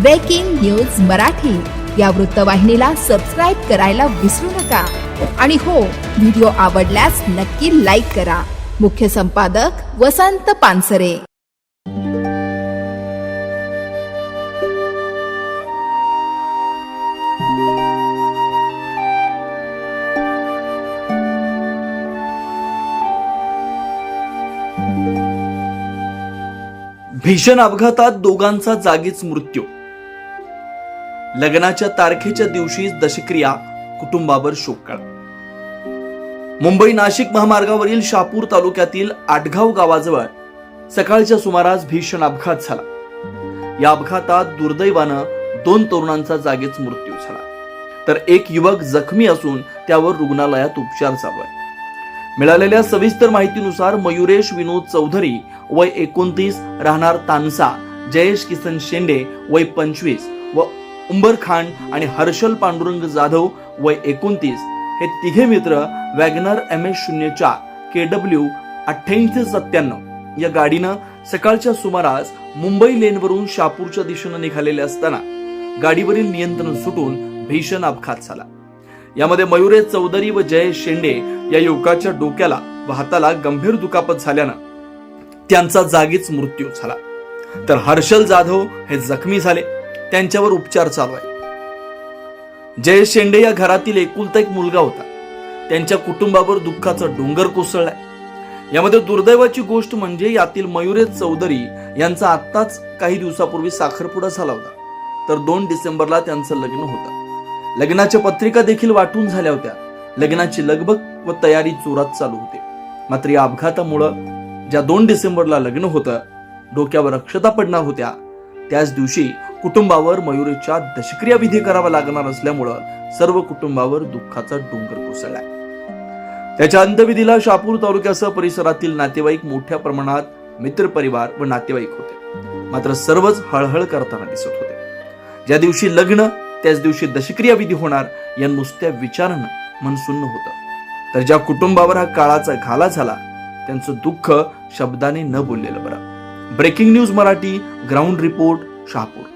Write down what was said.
Breaking news Marathi या वृत्तवाहिनीला subscribe करायला विसरू नका. आणि हो व्हिडिओ आवडल्यास नक्की लाईक करा. मुख्य संपादक वसंत पानसरे. भीषण अपघातात दोघांचा जागीच मृत्यू. लग्नाच्या तारखेच्या दिवशी दशक्रिया कुटुंबावर शोककळा मुंबई नाशिक महामार्गावरील शापूर तालुक्यातील आटगाव गावाजवळ सकाळच्या सुमारास भीषण अपघात झाला. या अपघातात दुर्दैवानं दोन तरुणांचा जागीच मृत्यू झाला. तर एक युवक जखमी असून त्यावर रुग्णालयात उपचार चालू आहे. मिळालेल्या सविस्तर माहितीनुसार मयुरेश विनोद चौधरी वय एकोणतीस राहणार तानसा जयेश किसन शेंडे वय पंचवीस व उंबर खान आणि हर्षल पांडुरंग जाधव वय एकोणतीस. हे तिघे मित्र वॅगनर एम एस शून्य चार के डब्ल्यू अठ्ठ्याऐंशी सत्त्याण्णव. या गाडीनं सकाळच्या सुमारास मुंबई लेनवरून शापूरच्या दिशेनं निघालेले असताना गाडीवरील नियंत्रण सुटून भीषण अपघात झाला. यामध्ये मयुरेश चौधरी व जयेश शेंडे या युवकाच्या डोक्याला व हाताला गंभीर दुखापत झाल्यानं त्यांचा जागीच मृत्यू झाला. तर हर्षल जाधव हे जखमी झाले. त्यांच्यावर उपचार चालू आहे जयेश शेंडे या घरातील एकुलता एक मुलगा होता. त्यांच्या कुटुंबावर दुःखाचा डोंगर कोसळलाय यामध्ये दुर्दैवाची गोष्ट म्हणजे यातील मयुरेश चौधरी यांचा आत्ताच काही दिवसापूर्वी साखरपुडा झाला होता. तर दोन डिसेंबरला त्यांचं लग्न होतं. लग्नाच्या पत्रिका देखील वाटून झाल्या होत्या. लग्नाची लगबग व तयारी जोरात चालू होती. मात्र या अपघातामुळं ज्या दोन डिसेंबरला लग्न होतं डोक्यावर अक्षता पडणार होत्या त्याच दिवशी कुटुंबावर मयुरीच्या दशक्रियाविधी करावा लागणार असल्यामुळं सर्व कुटुंबावर दुःखाचा डोंगर कोसळला त्याच्या अंत्यविधीला शापूर तालुक्यासह परिसरातील नातेवाईक मोठ्या प्रमाणात मित्रपरिवार व नातेवाईक होते. मात्र सर्वच हळहळ करताना दिसत होते. ज्या दिवशी लग्न त्याच दिवशी दशक्रिया विधी होणार या नुसत्या विचारानं मन सुन्न होतं. तर ज्या कुटुंबावर हा काळाचा घाला झाला त्यांचं दुःख शब्दाने न बोललेलं बरं. Breaking news Marathi ground report Shahapur.